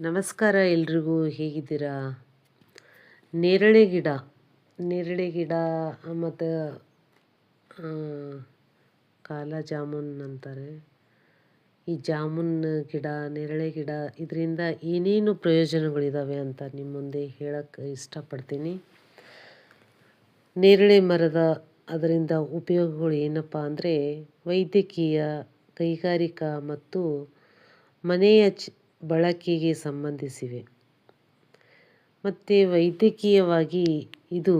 ನಮಸ್ಕಾರ ಎಲ್ರಿಗೂ, ಹೇಗಿದ್ದೀರಾ? ನೇರಳೆ ಗಿಡ ನೇರಳೆ ಗಿಡ ಮತ್ತು ಕಾಲ ಜಾಮೂನ್ ಅಂತಾರೆ. ಈ ಜಾಮೂನ್ ಗಿಡ, ನೇರಳೆ ಗಿಡ ಇದರಿಂದ ಏನೇನು ಪ್ರಯೋಜನಗಳಿದ್ದಾವೆ ಅಂತ ನಿಮ್ಮ ಮುಂದೆ ಹೇಳಕ್ಕೆ ಇಷ್ಟಪಡ್ತೀನಿ. ನೇರಳೆ ಮರದ ಅದರಿಂದ ಉಪಯೋಗಗಳು ಏನಪ್ಪ ಅಂದರೆ ವೈದ್ಯಕೀಯ, ಕೈಗಾರಿಕಾ ಮತ್ತು ಮನೆಯ ಚ ಬಳಕೆಗೆ ಸಂಬಂಧಿಸಿವೆ. ಮತ್ತು ವೈದ್ಯಕೀಯವಾಗಿ ಇದು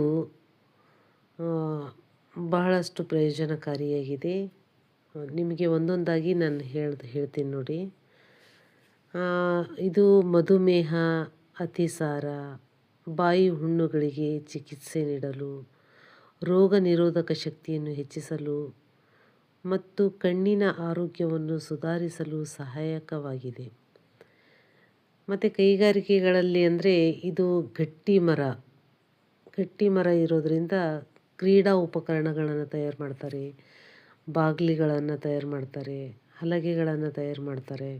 ಬಹಳಷ್ಟು ಪ್ರಯೋಜನಕಾರಿಯಾಗಿದೆ. ನಿಮಗೆ ಒಂದೊಂದಾಗಿ ನಾನು ಹೇಳ, ಹೇಳ್ತೀನಿ ನೋಡಿ. ಇದು ಮಧುಮೇಹ, ಅತಿಸಾರ, ಬಾಯಿ ಹುಣ್ಣುಗಳಿಗೆ ಚಿಕಿತ್ಸೆ ನೀಡಲು, ರೋಗ ನಿರೋಧಕ ಶಕ್ತಿಯನ್ನು ಹೆಚ್ಚಿಸಲು ಮತ್ತು ಕಣ್ಣಿನ ಆರೋಗ್ಯವನ್ನು ಸುಧಾರಿಸಲು ಸಹಾಯಕವಾಗಿದೆ. ಮತ್ತು ಕೈಗಾರಿಕೆಗಳಲ್ಲಿ ಅಂದರೆ ಇದು ಗಟ್ಟಿ ಮರ. ಗಟ್ಟಿ ಮರ ಇರೋದರಿಂದ ಕ್ರೀಡಾ ಉಪಕರಣಗಳನ್ನು ತಯಾರು ಮಾಡ್ತಾರೆ. ಬಾಗಿಲಿಗಳನ್ನು ತಯಾರು ಮಾಡ್ತಾರೆ. ಹಲಗೆಗಳನ್ನು ತಯಾರು ಮಾಡ್ತಾರೆ.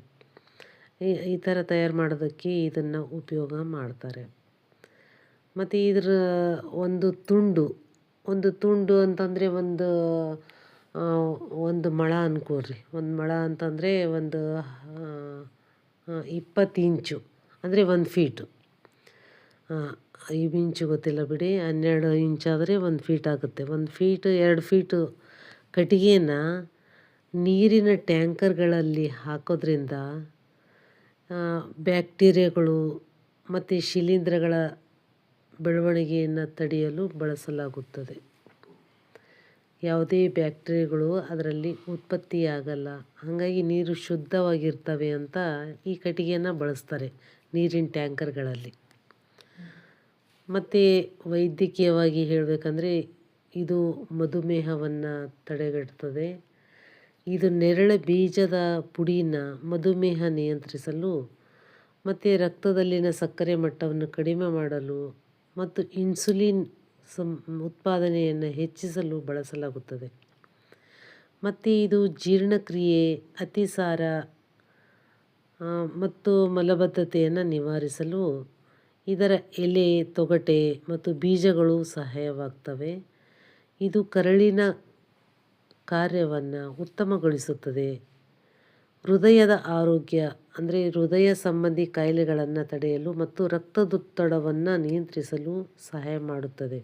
ಈ ಥರ ತಯಾರು ಮಾಡೋದಕ್ಕೆ ಇದನ್ನು ಉಪಯೋಗ ಮಾಡ್ತಾರೆ. ಮತ್ತು ಇದರ ಒಂದು ತುಂಡು ಒಂದು ತುಂಡು ಅಂತಂದರೆ ಒಂದು ಒಂದು ಮಳ ಅನ್ಕೋರಿ ಒಂದು ಮಳ ಅಂತಂದರೆ ಒಂದು ಇಪ್ಪತ್ತು ಇಂಚು, ಅಂದರೆ ಒಂದು ಫೀಟು ಐದು ಇಂಚು ಗೊತ್ತಿಲ್ಲ ಬಿಡಿ, ಹನ್ನೆರಡು ಇಂಚಾದರೆ ಒಂದು ಫೀಟ್ ಆಗುತ್ತೆ. ಒಂದು ಫೀಟ್ ಎರಡು ಫೀಟು ಕಟ್ಟಿಗೆನ ನೀರಿನ ಟ್ಯಾಂಕರ್ಗಳಲ್ಲಿ ಹಾಕೋದ್ರಿಂದ ಬ್ಯಾಕ್ಟೀರಿಯಾಗಳು ಮತ್ತು ಶಿಲೀಂಧ್ರಗಳ ಬೆಳವಣಿಗೆಯನ್ನು ತಡೆಯಲು ಬಳಸಲಾಗುತ್ತದೆ. ಯಾವುದೇ ಬ್ಯಾಕ್ಟೀರಿಯಾಗಳು ಅದರಲ್ಲಿ ಉತ್ಪತ್ತಿಯಾಗಲ್ಲ. ಹಾಗಾಗಿ ನೀರು ಶುದ್ಧವಾಗಿರ್ತವೆ ಅಂತ ಈ ಕಟ್ಟಿಗೆಯನ್ನು ಬಳಸ್ತಾರೆ ನೀರಿನ ಟ್ಯಾಂಕರ್ಗಳಲ್ಲಿ. ಮತ್ತು ವೈದ್ಯಕೀಯವಾಗಿ ಹೇಳಬೇಕಂದ್ರೆ ಇದು ಮಧುಮೇಹವನ್ನು ತಡೆಗಟ್ಟುತ್ತದೆ ಇದು ನೆರಳೆ ಬೀಜದ ಪುಡಿನ ಮಧುಮೇಹ ನಿಯಂತ್ರಿಸಲು ಮತ್ತು ರಕ್ತದಲ್ಲಿನ ಸಕ್ಕರೆ ಮಟ್ಟವನ್ನು ಕಡಿಮೆ ಮಾಡಲು ಮತ್ತು ಇನ್ಸುಲಿನ್ ಸಂ, ಉತ್ಪಾದನೆಯನ್ನು ಹೆಚ್ಚಿಸಲು ಬಳಸಲಾಗುತ್ತದೆ. ಮತ್ತು ಇದು ಜೀರ್ಣಕ್ರಿಯೆ, ಅತಿಸಾರ ಮತ್ತು ಮಲಬದ್ಧತೆಯನ್ನು ನಿವಾರಿಸಲು ಇದರ ಎಲೆ, ತೊಗಟೆ ಮತ್ತು ಬೀಜಗಳು ಸಹಾಯವಾಗ್ತವೆ. ಇದು ಕರಳಿನ ಕಾರ್ಯವನ್ನು ಉತ್ತಮಗೊಳಿಸುತ್ತದೆ. ಹೃದಯದ ಆರೋಗ್ಯ ಅಂದರೆ ಹೃದಯ ಸಂಬಂಧಿ ಕಾಯಿಲೆಗಳನ್ನು ತಡೆಯಲು ಮತ್ತು ರಕ್ತದೊತ್ತಡವನ್ನು ನಿಯಂತ್ರಿಸಲು ಸಹಾಯ ಮಾಡುತ್ತದೆ.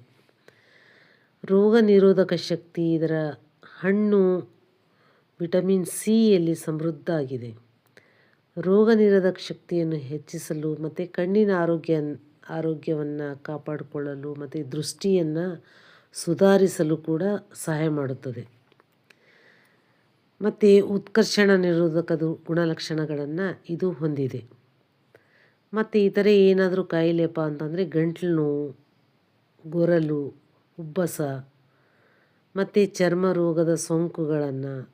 ರೋಗ ನಿರೋಧಕ ಶಕ್ತಿ ಇದರ ಹಣ್ಣು ವಿಟಮಿನ್ ಸಿಯಲ್ಲಿ ಸಮೃದ್ಧ ಆಗಿದೆ ರೋಗ ನಿರೋಧಕ ಶಕ್ತಿಯನ್ನು ಹೆಚ್ಚಿಸಲು ಮತ್ತು ಕಣ್ಣಿನ ಆರೋಗ್ಯ, ಆರೋಗ್ಯವನ್ನು ಕಾಪಾಡಿಕೊಳ್ಳಲು ಮತ್ತು ದೃಷ್ಟಿಯನ್ನು ಸುಧಾರಿಸಲು ಕೂಡ ಸಹಾಯ ಮಾಡುತ್ತದೆ. ಮತ್ತು ಉತ್ಕರ್ಷಣ ನಿರೋಧಕದ ಗುಣಲಕ್ಷಣಗಳನ್ನು ಇದು ಹೊಂದಿದೆ. ಮತ್ತು ಇತರೆ ಏನಾದರೂ ಕಾಯಿಲೆಪ್ಪ ಅಂತಂದರೆ ಗಂಟ್ಲು ನೋವು, ಗೊರಲು, ಉಬ್ಬಸ, ಮತ್ತು ಚರ್ಮ ರೋಗದ ಸೋಂಕುಗಳನ್ನು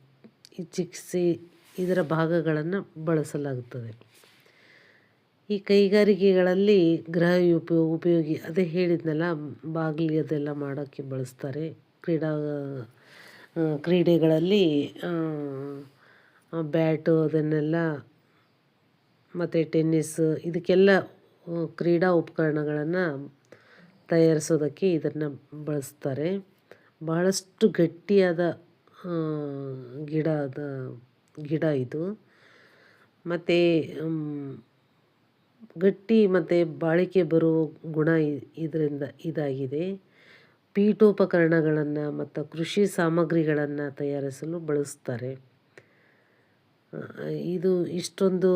ಈ ಚಿಕಿತ್ಸೆ ಇದರ ಭಾಗಗಳನ್ನು ಬಳಸಲಾಗುತ್ತದೆ. ಈ ಕೈಗಾರಿಕೆಗಳಲ್ಲಿ ಗೃಹ ಉಪಯೋಗ ಉಪಯೋಗಿ, ಅದೇ ಹೇಳಿದ್ನಲ್ಲ ಬಾಗಿಲು ಅದೆಲ್ಲ ಮಾಡೋಕ್ಕೆ ಬಳಸ್ತಾರೆ. ಕ್ರೀಡಾ ಕ್ರೀಡೆಗಳಲ್ಲಿ ಬ್ಯಾಟು ಅದನ್ನೆಲ್ಲ, ಮತ್ತು ಟೆನ್ನಿಸ್ ಇದಕ್ಕೆಲ್ಲ ಕ್ರೀಡಾ ಉಪಕರಣಗಳನ್ನು ತಯಾರಿಸೋದಕ್ಕೆ ಇದನ್ನು ಬಳಸ್ತಾರೆ. ಬಹಳಷ್ಟು ಗಟ್ಟಿಯಾದ ಗಿಡದ ಗಿಡ ಇದು. ಮತ್ತು ಗಟ್ಟಿ ಮತ್ತು ಬಾಳಿಕೆ ಬರುವ ಗುಣ ಇದರಿಂದ ಇದಾಗಿದೆ. ಪೀಠೋಪಕರಣಗಳನ್ನು ಮತ್ತು ಕೃಷಿ ಸಾಮಗ್ರಿಗಳನ್ನು ತಯಾರಿಸಲು ಬಳಸ್ತಾರೆ. ಇದು ಇಷ್ಟೊಂದು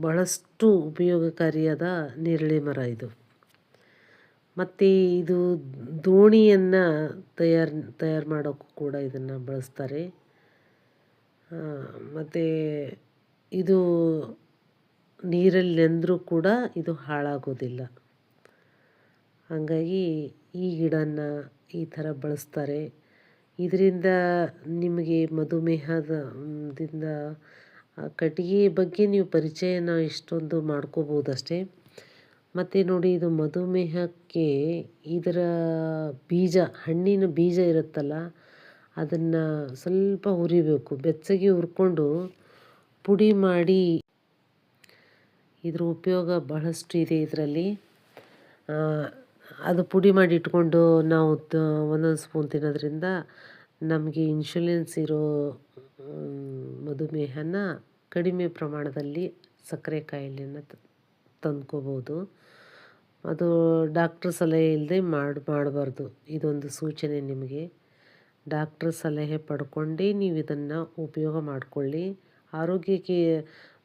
ಬಹಳಷ್ಟು ಉಪಯೋಗಕಾರಿಯಾದ ನೇರಳೆ ಮರ ಇದು. ಮತ್ತು ಇದು ದೋಣಿಯನ್ನು ತಯಾರು ತಯಾರು ಮಾಡೋಕ್ಕೂ ಕೂಡ ಇದನ್ನು ಬಳಸ್ತಾರೆ. ಮತ್ತು ಇದು ನೀರಲ್ಲಿ ನೆಂದರೂ ಕೂಡ ಇದು ಹಾಳಾಗೋದಿಲ್ಲ. ಹಾಗಾಗಿ ಈ ಗಿಡನ ಈ ಥರ ಬಳಸ್ತಾರೆ. ಇದರಿಂದ ನಿಮಗೆ ಮಧುಮೇಹದ, ದಿಂದ ಕಟ್ಟಿಗೆ ಬಗ್ಗೆ ನೀವು ಪರಿಚಯನ ಇಷ್ಟೊಂದು ಮಾಡ್ಕೋಬೋದು ಅಷ್ಟೇ ಮತ್ತು ನೋಡಿ ಇದು ಮಧುಮೇಹಕ್ಕೆ ಇದರ ಬೀಜ, ಹಣ್ಣಿನ ಬೀಜ ಇರುತ್ತಲ್ಲ, ಅದನ್ನು ಸ್ವಲ್ಪ ಹುರಿಬೇಕು. ಬೆಚ್ಚಗೆ ಹುರ್ಕೊಂಡು ಪುಡಿ ಮಾಡಿ ಇದರ ಉಪಯೋಗ ಬಹಳಷ್ಟು ಇದೆ ಇದರಲ್ಲಿ. ಅದು ಪುಡಿ ಮಾಡಿ ಇಟ್ಕೊಂಡು ನಾವು ಒಂದೊಂದು ಸ್ಪೂನ್ ತಿನ್ನೋದ್ರಿಂದ ನಮಗೆ ಇನ್ಶುಲೆನ್ಸ್ ಇರೋ ಮಧುಮೇಹನ ಕಡಿಮೆ ಪ್ರಮಾಣದಲ್ಲಿ ಸಕ್ಕರೆ ಕಾಯಿಲೆನ ತಂದ್ಕೋಬೋದು. ಅದು ಡಾಕ್ಟ್ರ್ ಸಲಹೆ ಇಲ್ಲದೆ ಮಾಡಿ, ಮಾಡಬಾರ್ದು. ಇದೊಂದು ಸೂಚನೆ ನಿಮಗೆ. ಡಾಕ್ಟ್ರ್ ಸಲಹೆ ಪಡ್ಕೊಂಡೇ ನೀವು ಇದನ್ನು ಉಪಯೋಗ ಮಾಡಿಕೊಳ್ಳಿ. ಆರೋಗ್ಯಕ್ಕೆ,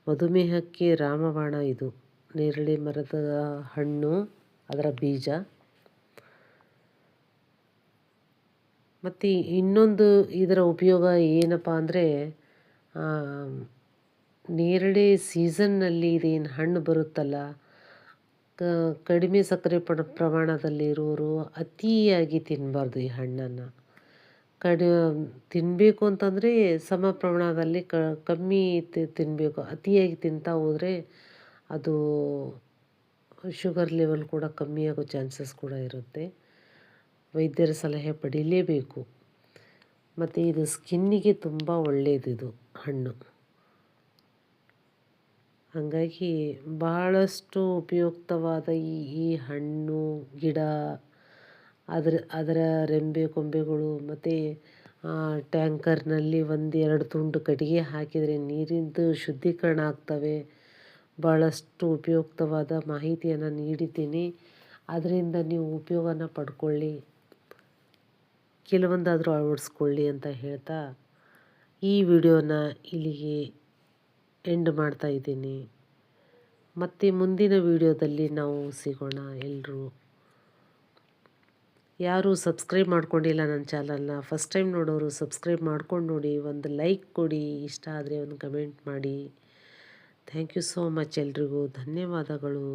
ಮಧುಮೇಹಕ್ಕೆ ರಾಮಬಾಣ ಇದು. ನೇರಳೆ ಮರದ ಹಣ್ಣು, ಅದರ ಬೀಜ. ಮತ್ತು ಇನ್ನೊಂದು ಇದರ ಉಪಯೋಗ ಏನಪ್ಪ ಅಂದರೆ ನೇರಳೆ ಸೀಸನ್ನಲ್ಲಿ ಇದೇನು ಹಣ್ಣು ಬರುತ್ತಲ್ಲ ಕಡಿಮೆ ಸಕ್ಕರೆ ಪಡ ಪ್ರಮಾಣದಲ್ಲಿರೋರು ಅತಿಯಾಗಿ ತಿನ್ನಬಾರ್ದು ಈ ಹಣ್ಣನ್ನು. ಕಡಿ ತಿನ್ನಬೇಕು ಅಂತಂದರೆ ಸಮ ಪ್ರಮಾಣದಲ್ಲಿ ಕ, ಕಮ್ಮಿ ತಿನ್ನಬೇಕು ಅತಿಯಾಗಿ ತಿಂತಾ ಹೋದರೆ ಅದು ಶುಗರ್ ಲೆವೆಲ್ ಕೂಡ ಕಮ್ಮಿಯಾಗೋ ಚಾನ್ಸಸ್ ಕೂಡ ಇರುತ್ತೆ. ವೈದ್ಯರ ಸಲಹೆ ಪಡೀಲೇಬೇಕು. ಮತ್ತು ಇದು ಸ್ಕಿನ್ನಿಗೆ ತುಂಬ ಒಳ್ಳೆಯದಿದು ಹಣ್ಣು. ಹಾಗಾಗಿ ಬಹಳಷ್ಟು ಉಪಯುಕ್ತವಾದ ಈ ಈ ಹಣ್ಣು, ಗಿಡ, ಅದರ ಅದರ ರೆಂಬೆ ಕೊಂಬೆಗಳು ಮತ್ತು ಟ್ಯಾಂಕರ್ನಲ್ಲಿ ಒಂದು ಎರಡು ತುಂಡು ಕಟ್ಟಿಗೆ ಹಾಕಿದರೆ ನೀರಿಂದು ಶುದ್ಧೀಕರಣ ಆಗ್ತವೆ. ಭಾಳಷ್ಟು ಉಪಯುಕ್ತವಾದ ಮಾಹಿತಿಯನ್ನು ನೀಡಿದ್ದೀನಿ. ಅದರಿಂದ ನೀವು ಉಪಯೋಗನ ಪಡ್ಕೊಳ್ಳಿ. ಕೆಲವೊಂದಾದರೂ ಅಳವಡಿಸ್ಕೊಳ್ಳಿ ಅಂತ ಹೇಳ್ತಾ ಈ ವಿಡಿಯೋನ ಇಲ್ಲಿಗೆ ಎಂಡ್ ಮಾಡ್ತಾ ಇದ್ದೀನಿ. ಮತ್ತು ಮುಂದಿನ ವಿಡಿಯೋದಲ್ಲಿ ನಾವು ಸಿಗೋಣ ಎಲ್ಲರೂ ಯಾರು ಸಬ್ಸ್ಕ್ರೈಬ್ ಮಾಡ್ಕೊಂಡಿಲ್ಲ ನನ್ನ ಚಾನಲ್ನ, ಫಸ್ಟ್ ಟೈಮ್ ನೋಡೋರು ಸಬ್ಸ್ಕ್ರೈಬ್ ಮಾಡ್ಕೊಂಡು ನೋಡಿ, ಒಂದು ಲೈಕ್ ಕೊಡಿ, ಇಷ್ಟ ಆದರೆ ಒಂದು ಕಮೆಂಟ್ ಮಾಡಿ. ಥ್ಯಾಂಕ್ ಯು ಸೋ ಮಚ್ ಎಲ್ರಿಗೂ. ಧನ್ಯವಾದಗಳು.